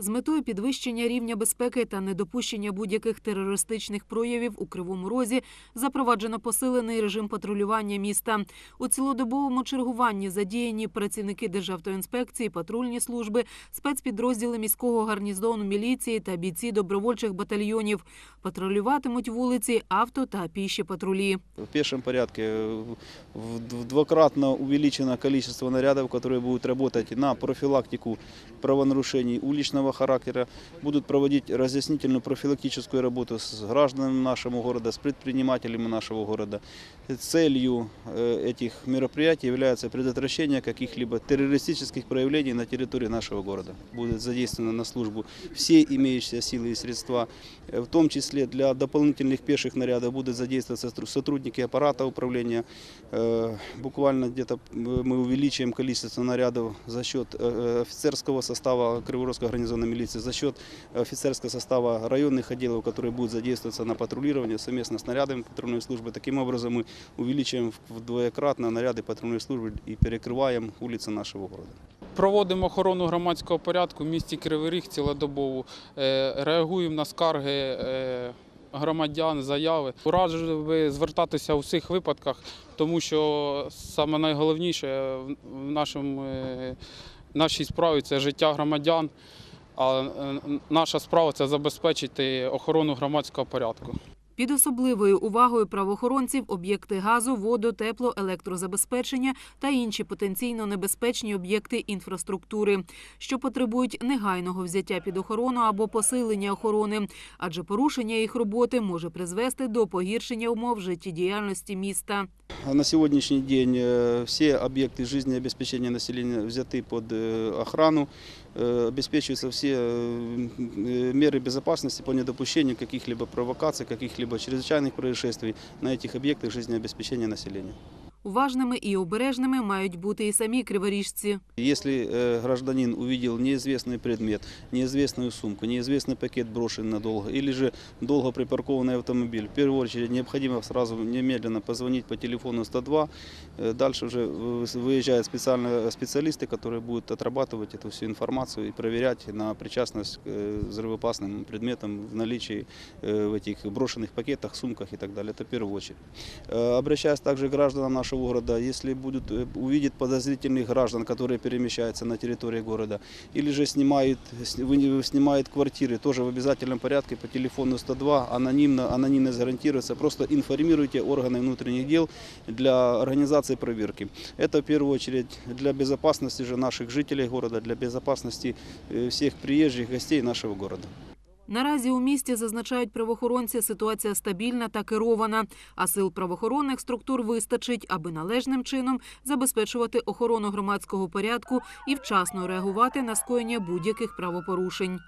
З метою підвищення рівня безпеки та недопущення будь-яких терористичних проявів у Кривому Розі запроваджено посилений режим патрулювання міста. У цілодобовому чергуванні задіяні працівники Державтоінспекції, патрульні служби, спецпідрозділи міського гарнізону міліції та бійці добровольчих батальйонів. Патрулюватимуть вулиці, авто та піші патрулі. В в- в- двукратно увеличено количество нарядов, которые будут работать на профилактику правонарушений уличного характера, будут проводить разъяснительную профилактическую работу с гражданами нашего города, с предпринимателями нашего города. Целью э, этих мероприятий является предотвращение каких-либо террористических проявлений на территории нашего города. Будет задействованы на службу все имеющиеся силы и средства, Э, в том числе для дополнительных пеших нарядов будут задействоваться стру- сотрудники аппарата управления. Э, Буквально где-то э, мы увеличиваем количество нарядов за счет э, офицерского состава Криворожской гарнизонной милиции, за счет офицерского состава районных отделов, которые будут задействоваться на патрулирование совместно с нарядами патрульной службы. Таким образом мы увеличиваем вдвоекратно наряды патрульной службы и перекрываем улицы нашего города. Проводимо охорону громадського порядку в місті Кривий Ріг цілодобово. Е, Реагуємо на скарги е, громадян, заяви. Раджу би звертатися у всіх випадках, тому що саме найголовніше в- в нашому, е, нашій справі це життя громадян. А наша справа це забезпечити охорону громадського порядку. Під особливою увагою правоохоронців об'єкти газу, воду, тепло, електрозабезпечення та інші потенційно небезпечні об'єкти інфраструктури, що потребують негайного взяття під охорону або посилення охорони, адже порушення їх роботи може призвести до погіршення умов життєдіяльності міста. На сегодняшний день э, все объекты жизнеобеспечения населения взяты под э, охрану, Э, обеспечиваются все э, э, меры безопасности по недопущению каких-либо провокаций, каких-либо чрезвычайных происшествий на этих объектах жизнеобеспечения населения. Уважними і обережними мають бути і самі криворіжці. Если э, гражданин увидел неизвестный предмет, неизвестную сумку, неизвестный пакет брошен надолго или же долго припаркованный автомобиль, в первую очередь необходимо сразу немедленно позвонить по телефону 102. Э, Дальше уже э, выезжают специальные специалисты, которые будут отрабатывать эту всю информацию и проверять на причастность к э, взрывоопасным предметам в наличии э, в этих брошенных пакетах, сумках и так далее. Это в первую очередь. Э, Обращаясь также к гражданам нашего города, если будут э, увидят подозрительных граждан, которые перемещаются на территории города, или же снимают, с- вы- снимают квартиры, тоже в обязательном порядке по телефону 102, анонимно, анонимность гарантируется, просто информируйте органы внутренних дел для организации проверки. Это в первую очередь для безопасности же наших жителей города, для безопасности э, всех приезжих гостей нашего города. Наразі у місті зазначають правоохоронці, ситуація стабільна та керована, а сил правоохоронних структур вистачить, аби належним чином забезпечувати охорону громадського порядку і вчасно реагувати на скоєння будь-яких правопорушень.